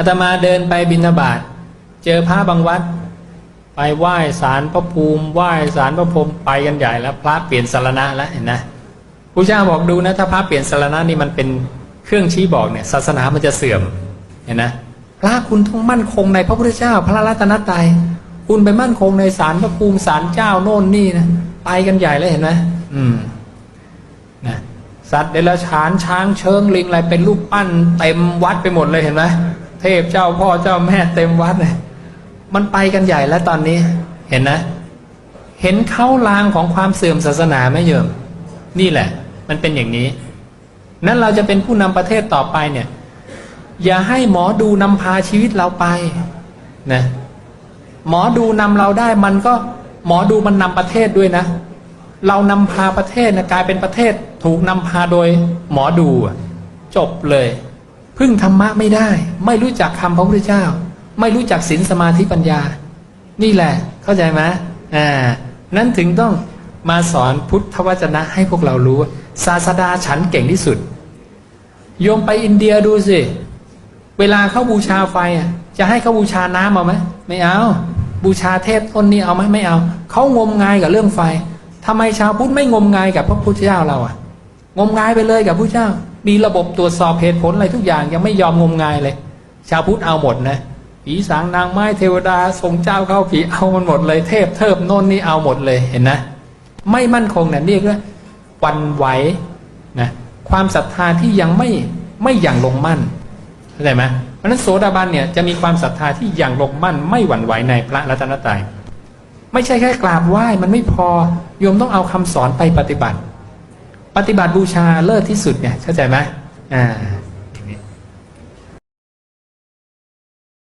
อาตมาเดินไปบิณฑบาตเจอพระบางวัด ไปไหว้สารพระภูมิไหว้สารพระพรมไปกันใหญ่แล้ว พระเปลี่ยนสารณะแล้วเห็นนะพระเจ้าบอกดูนะถ้าพระเปลี่ยนสารณะนี่มันเป็นเครื่องชี้บอกเนี่ยศาสนามันจะเสื่อมเห็นนะพระคุณต้องมั่นคงในพระพุทธเจ้า พระรัตนตรัยคุณไปมั่นคงในสารพระภูมิสารเจ้าโน่นนี่นะไปกันใหญ่แล้วเห็นไหมอืมนะสัตว์เดรัจฉานช้างเชิงลิงอะไรเป็นรูปปั้นเต็มวัดไปหมดเลยเห็นไหม เทพเจ้าพ่อเจ้าแม่เต็มวัดเลยมันไปกันใหญ่แล้วตอนนี้ เห็นนะ เห็นเข้าลางของความเสื่อมศาสนาไหมโยม นี่แหละ มันเป็นอย่างนี้ นั้นเราจะเป็นผู้นำประเทศต่อไปเนี่ย อย่าให้หมอดูนำพาชีวิตเราไปนะหมอดูนำเราได้มันก็หมอดูมันนำประเทศด้วยนะ เรานำพาประเทศนะกลายเป็นประเทศถูกนำพาโดยหมอดูจบเลย พึ่งธรรมะไม่ได้ ไม่รู้จักคำพระพุทธเจ้า ไม่รู้จักศีลสมาธิปัญญา นี่แหละ เข้าใจไหมอ่านั้นถึงต้องมาสอนพุทธวจนะให้พวกเรารู้ศาสดาฉันเก่งที่สุดโยมไปอินเดียดูสิ เวลาเขาบูชาไฟอะ จะให้เขาบูชาน้ำเอาไหมไม่เอา บูชาเทพต้นนี้เอาไหมไม่เอา เขางมงายกับเรื่องไฟทำไมชาวพุทธไม่งมงายกับพระพุทธเจ้าเราอะ งมงายไปเลยกับพระเจ้า มีระบบตรวจสอบเหตุผลอะไรทุกอย่างยังไม่ยอมงมงายเลย ชาวพุทธเอาหมดนะผีสางนางไม้เทวดาทรงเจ้าเข้าผีเอามันหมดเลย เทพเทิบโน่นนี่เอาหมดเลยเห็นนะ ไม่มั่นคงเนี่ยเรียกว่าวันไหวนะความศรัทธาที่ยังไม่ไม่อย่างลงมั่นเข้าใจไหมเพราะฉะนั้นโสดาบันเนี่ยจะมีความศรัทธาที่อย่างลงมั่น ไม่หวั่นไหวในพระรัตนตรัยไม่ใช่แค่กราบไหว้มันไม่พอโยมต้องเอาคำสอนไปปฏิบัติ ปฏิบัติบูชาเลิศที่สุดเนี่ยเข้าใจไหมอ่า